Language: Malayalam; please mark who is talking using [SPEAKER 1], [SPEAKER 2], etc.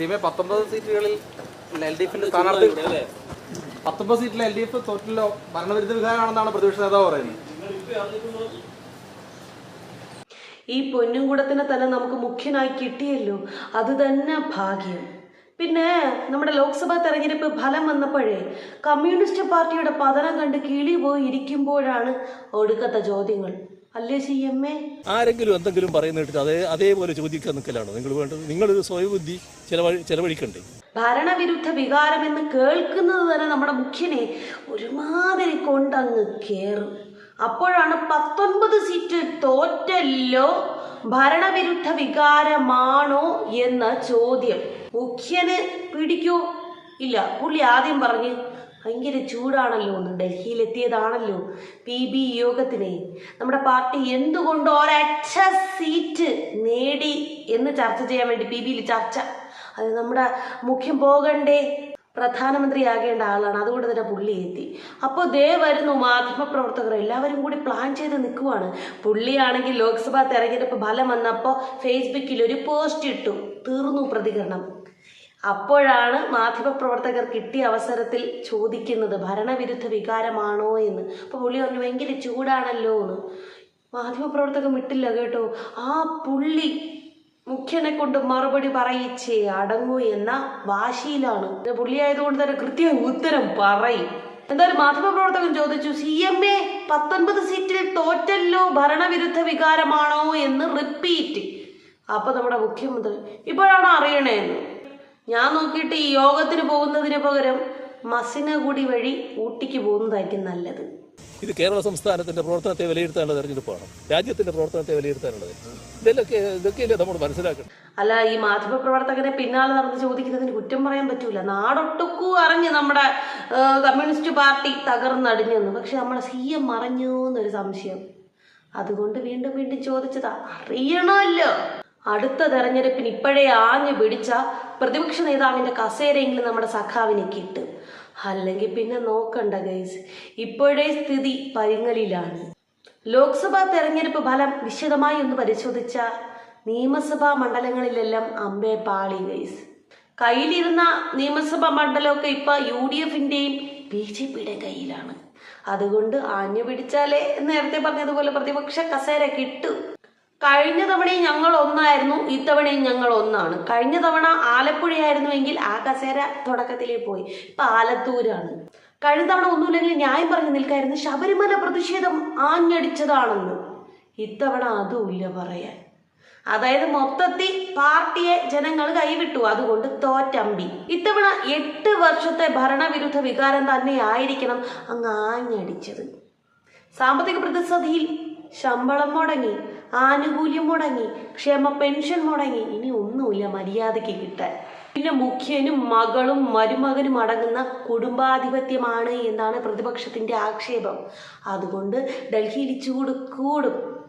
[SPEAKER 1] സീമെ പത്തൊമ്പത് സീറ്റുകളിൽ എൽ ഡി എഫിന്റെ സ്ഥാനാർത്ഥി പത്തൊമ്പത് സീറ്റിൽ എൽ ഡി എഫ് തോറ്റിലോ ഭരണവിരുദ്ധ വിധാനമാണെന്നാണ് പ്രതിപക്ഷ നേതാവ് പറയുന്നത്.
[SPEAKER 2] ഈ പൊന്നുംകൂടത്തിനെ തന്നെ നമുക്ക് മുഖ്യനായി കിട്ടിയല്ലോ അത് തന്നെ ഭാഗ്യം. പിന്നെ നമ്മുടെ ലോക്സഭാ തെരഞ്ഞെടുപ്പ് ഫലം വന്നപ്പോഴേ കമ്മ്യൂണിസ്റ്റ് പാർട്ടിയുടെ പതനം കണ്ട് കിളി പോയി ഇരിക്കുമ്പോഴാണ് ഒടുക്കത്തെ ചോദ്യങ്ങൾ. അല്ലേ എ
[SPEAKER 3] ആരെങ്കിലും എന്തെങ്കിലും പറയുന്ന കേട്ടിട്ട് അതേ അതേപോലെ ചോദിക്കാൻ നിൽക്കലാണോ? നിങ്ങൾ വേണ്ടത് നിങ്ങളൊരു സ്വയബുദ്ധി ചെലവഴി ചെലവഴിക്കണ്ടേ?
[SPEAKER 2] ഭരണവിരുദ്ധ വികാരം എന്ന് കേൾക്കുന്നത് തന്നെ നമ്മുടെ മുഖ്യനെ ഒരുമാതിരി കൊണ്ടങ്ങ് കേറും. അപ്പോഴാണ് പത്തൊൻപത് സീറ്റ് തോറ്റല്ലോ ഭരണവിരുദ്ധ വികാരമാണോ എന്ന ചോദ്യം. മുഖ്യന് പിടിക്കൂ. ഇല്ല പുള്ളി ആദ്യം പറഞ്ഞ് ഭയങ്കര ചൂടാണല്ലോ ഒന്ന് ഡൽഹിയിലെത്തിയതാണല്ലോ പി ബി യോഗത്തിനെ. നമ്മുടെ പാർട്ടി എന്തുകൊണ്ട് ഒരൊറ്റ സീറ്റ് നേടി എന്ന് ചർച്ച ചെയ്യാൻ വേണ്ടി പി ബിയിൽ ചർച്ച? അത് നമ്മുടെ മുഖ്യം പോകണ്ടേ? പ്രധാനമന്ത്രിയാകേണ്ട ആളാണ്. അതുകൊണ്ട് തന്നെ പുള്ളി എത്തി. അപ്പോൾ ദേ വരുന്നു മാധ്യമപ്രവർത്തകർ. എല്ലാവരും കൂടി പ്ലാൻ ചെയ്ത് നിൽക്കുവാണ്. പുള്ളിയാണെങ്കിൽ ലോക്സഭാ തെരഞ്ഞെടുപ്പ് ഫലം വന്നപ്പോൾ ഫേസ്ബുക്കിൽ ഒരു പോസ്റ്റ് ഇട്ടു. തീർന്നു പ്രതികരണം. അപ്പോഴാണ് മാധ്യമപ്രവർത്തകർ കിട്ടിയ അവസരത്തിൽ ചോദിക്കുന്നത് ഭരണവിരുദ്ധ വികാരമാണോ എന്ന്? അപ്പോൾ പുള്ളി പറഞ്ഞു ഭയങ്കര ചൂടാണല്ലോ എന്ന്. മാധ്യമപ്രവർത്തകർ വിട്ടില്ല കേട്ടോ. ആ പുള്ളി മുഖ്യനെ കൊണ്ട് മറുപടി പറയിച്ചേ അടങ്ങൂ എന്ന വാശിയിലാണ്. പുള്ളി പുള്ളിയായതുകൊണ്ട് തന്നെ കൃത്യ ഉത്തരം പറയും. എന്തായാലും മാധ്യമപ്രവർത്തകൻ ചോദിച്ചു സി എം എ പത്തൊൻപത് സീറ്റിൽ തോറ്റല്ലോ ഭരണവിരുദ്ധ വികാരമാണോ? എന്ന് റിപ്പീറ്റ് അപ്പൊ നമ്മുടെ മുഖ്യമന്ത്രി ഇപ്പോഴാണ് അറിയണേന്ന്? ഞാൻ നോക്കിയിട്ട് ഈ യോഗത്തിന് പോകുന്നതിന് പകരം കൂടി വഴി ഊട്ടിക്ക് പോകുന്നതായിരിക്കും നല്ലത്.
[SPEAKER 3] ഇത് കേരള സംസ്ഥാനത്തിന്റെ പ്രവർത്തനത്തെ വിലയിരുത്താനുള്ള തെരഞ്ഞെടുപ്പാണ്. രാജ്യത്തിന്റെ പ്രവർത്തനത്തെ വിലയിരുത്താനുള്ളത്. ഇതിലൊക്കെ ഇതൊക്കെയല്ലേ നമ്മൾ മനസ്സിലാക്കണം
[SPEAKER 2] അല്ല ഈ മാധ്യമ പ്രവർത്തകരെ പിന്നാലെ നടന്ന് ചോദിക്കുന്നതിന് കുറ്റം പറയാൻ പറ്റൂല. നാടൊട്ടുക്കു അറിഞ്ഞ് നമ്മുടെ കമ്മ്യൂണിസ്റ്റ് പാർട്ടി തകർന്നടിഞ്ഞെന്ന്. പക്ഷെ നമ്മുടെ സി എം അറിഞ്ഞു എന്നൊരു സംശയം. അതുകൊണ്ട് വീണ്ടും വീണ്ടും ചോദിച്ചതാ അറിയണമല്ലോ. അടുത്ത തെരഞ്ഞെടുപ്പിന് ഇപ്പോഴേ ആഞ്ഞു പിടിച്ച പ്രതിപക്ഷ നേതാവിന്റെ കസേരയെങ്കിലും നമ്മുടെ സഖാവിനെ കിട്ടും. അല്ലെങ്കിൽ പിന്നെ നോക്കണ്ട ഗൈസ് ഇപ്പോഴേ സ്ഥിതി പരിങ്ങലിലാണ്. ലോക്സഭാ തെരഞ്ഞെടുപ്പ് ഫലം വിശദമായി ഒന്ന് പരിശോധിച്ച നിയമസഭാ മണ്ഡലങ്ങളിലെല്ലാം അമ്പേ പാളി ഗൈസ് കയ്യിലിരുന്ന നിയമസഭാ മണ്ഡലമൊക്കെ ഇപ്പൊ യു ഡി എഫിന്റെയും ബി ജെ പിയുടെ കയ്യിലാണ്. അതുകൊണ്ട് ആഞ്ഞു പിടിച്ചാലേ നേരത്തെ പറഞ്ഞതുപോലെ പ്രതിപക്ഷ കസേര കിട്ടും. കഴിഞ്ഞ തവണയും ഞങ്ങൾ ഒന്നായിരുന്നു ഇത്തവണയും ഞങ്ങൾ ഒന്നാണ്. കഴിഞ്ഞ തവണ ആലപ്പുഴയായിരുന്നുവെങ്കിൽ ആ കസേര തുടക്കത്തിലേ പോയി. ഇപ്പൊ ആലത്തൂരാണ്. കഴിഞ്ഞ തവണ ഒന്നുമില്ലെങ്കിൽ ന്യായം പറഞ്ഞു നിൽക്കായിരുന്നു. ശബരിമല പ്രതിഷേധം ആഞ്ഞടിച്ചതാണെന്ന്. ഇത്തവണ അതുമില്ല പറയാൻ. അതായത് മൊത്തത്തിൽ പാർട്ടിയെ ജനങ്ങൾ കൈവിട്ടു. അതുകൊണ്ട് തോറ്റമ്പി. ഇത്തവണ എട്ട് വർഷത്തെ ഭരണവിരുദ്ധ വികാരം തന്നെ ആയിരിക്കണം അങ്ങ് ആഞ്ഞടിച്ചത്. സാമ്പത്തിക പ്രതിസന്ധിയിൽ ശമ്പളം മുടങ്ങി ആനുകൂല്യം മുടങ്ങി ക്ഷേമ പെൻഷൻ മുടങ്ങി. ഇനി ഒന്നുമില്ല മര്യാദയ്ക്ക് കിട്ടാൻ. പിന്നെ മുഖ്യനും മകളും മരുമകനും അടങ്ങുന്ന കുടുംബാധിപത്യമാണ് എന്നാണ് പ്രതിപക്ഷത്തിന്റെ ആക്ഷേപം. അതുകൊണ്ട് ഡൽഹിയിൽ ചൂട് കൂടും.